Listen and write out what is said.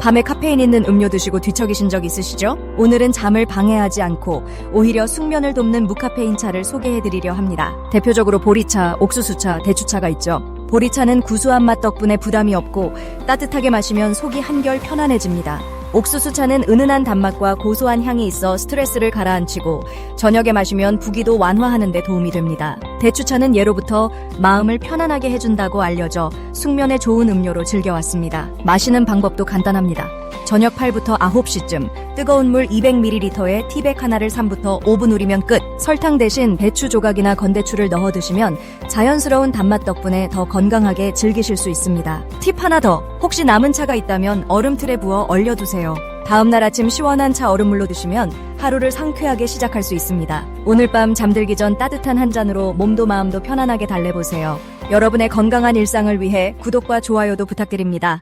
밤에 카페인 있는 음료 드시고 뒤척이신 적 있으시죠? 오늘은 잠을 방해하지 않고 오히려 숙면을 돕는 무카페인 차를 소개해드리려 합니다. 대표적으로 보리차, 옥수수차, 대추차가 있죠. 보리차는 구수한 맛 덕분에 부담이 없고 따뜻하게 마시면 속이 한결 편안해집니다. 옥수수차는 은은한 단맛과 고소한 향이 있어 스트레스를 가라앉히고 저녁에 마시면 부기도 완화하는 데 도움이 됩니다. 대추차는 예로부터 마음을 편안하게 해준다고 알려져 숙면에 좋은 음료로 즐겨왔습니다. 마시는 방법도 간단합니다. 저녁 8부터 9시쯤 뜨거운 물 200ml에 티백 하나를 3부터 5분 우리면 끝. 설탕 대신 대추 조각이나 건대추를 넣어 드시면 자연스러운 단맛 덕분에 더 건강하게 즐기실 수 있습니다. 팁 하나 더. 혹시 남은 차가 있다면 얼음틀에 부어 얼려 두세요. 다음날 아침 시원한 차 얼음물로 드시면 하루를 상쾌하게 시작할 수 있습니다. 오늘 밤 잠들기 전 따뜻한 한 잔으로 몸도 마음도 편안하게 달래보세요. 여러분의 건강한 일상을 위해 구독과 좋아요도 부탁드립니다.